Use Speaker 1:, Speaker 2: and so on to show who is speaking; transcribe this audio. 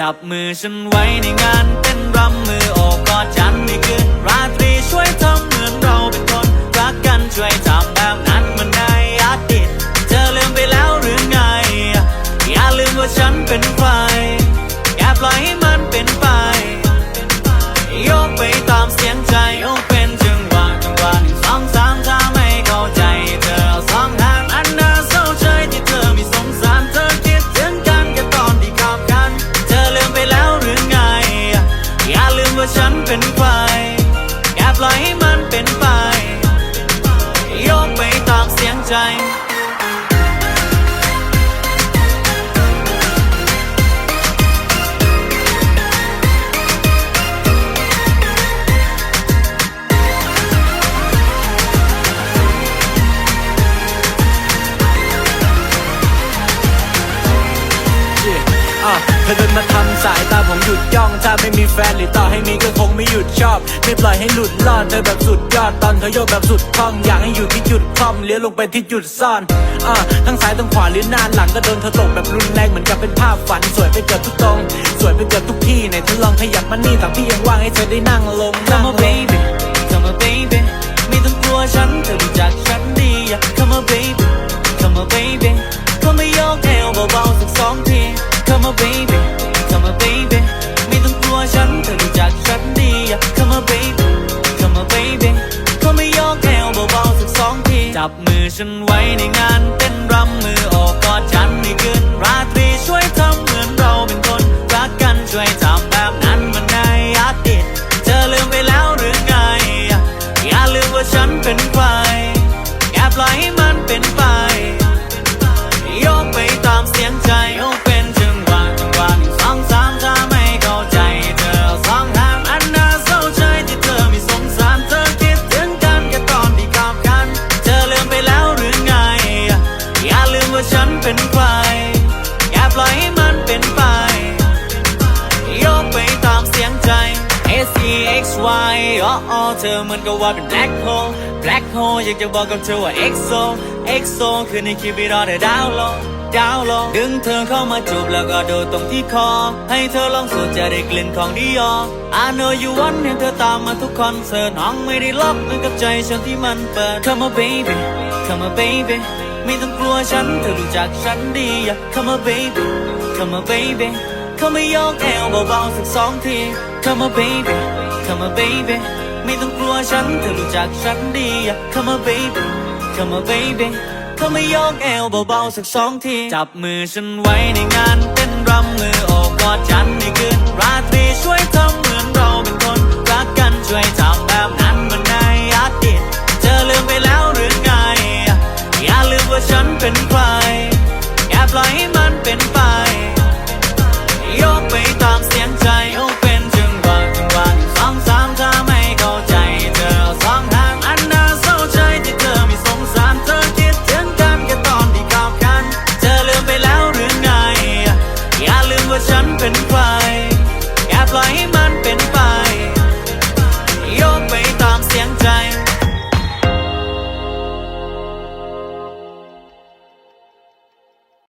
Speaker 1: จับมือฉันไว้ในงานเต้นรำมือโอบกอดฉันใน ปล่อยให้มันเป็นไป ยกไปตามเสียงใจ เธอเดินมา
Speaker 2: ทำสายตาผมหยุดย่อง ถ้าไม่มีแฟนหรือต่อให้มีก็คงไม่หยุดชอบ ไม่ปล่อยให้หลุดลอดเธอแบบสุดยอดตอนเธอโยกแบบสุดคล่องอยากให้อยู่ที่จุดคล่อมเลี้ยวลงไปที่จุดซ่อนอะทั้งซ้ายทั้งขวาหรือหน้าหลังก็โดนเธอตกแบบรุนแรงเหมือนกับเป็นภาพฝันสวยไปเกือบทุกตรง สวยไปเกือบทุกที่ไหนเธอลองขยับมานี่แต่พี่ยังว่างให้เธอได้นั่งลงนั่ง
Speaker 1: Come
Speaker 2: ล
Speaker 1: on
Speaker 2: ง
Speaker 1: baby Come on baby ไม่ต้องกลัวฉันเธอรู้จักฉันดีอะ Come on baby Come on baby ก็ไม่ยกเอวเบาๆสักสองที Come on baby Come on baby ไม่ต้องกลัวฉันเธอรู้จักฉันดี Come on baby Come on baby ก็ไม่ยอมแกวเบาๆสักสองที จับมือฉันไว้ในงานเต้นรำมือออกกอดฉัน X Y อ๋ออ๋อเธอเหมือนกับว่าเป็น black hole black hole อยากจะบอกกับเธอว่า EXO EXO คือในคิวบิดอเดดาวลงดาวลงดึงเธอเข้ามาจูบแล้วก็โดดตรงที่คอ ให้เธอลองสูดจะได้กลิ่นของดิออ I know you want เห็นเธอตามมาทุกคอนเสิร์ตน้องไม่ได้ล็อกเหมือนกับใจฉันที่มันเปิด Come on baby Come on baby ไม่ต้องกลัวฉันเธอรู้จักฉันดีอะ Come on baby Come on baby เขาไม่ยกเอวเบาๆสักสองที Come on baby Come on baby ไม่ต้องกลัวฉันเธอรู้จักฉันดีอะ Come on baby Come on baby เขาไม่ยกเอวเบาๆสักสองที จับมือฉันไว้ในงานเต้นรำมือโอบกอดฉันในคืนราตรีช่วยทำเหมือนเราเป็นคนรักกันช่วยทำแบบนั้นมันในอดีตเธอลืมไปแล้วหรือไง อย่าลืมว่าฉันเป็นใครแค่าปล่อยให้มันเป็นไป โยกไปตามเสียง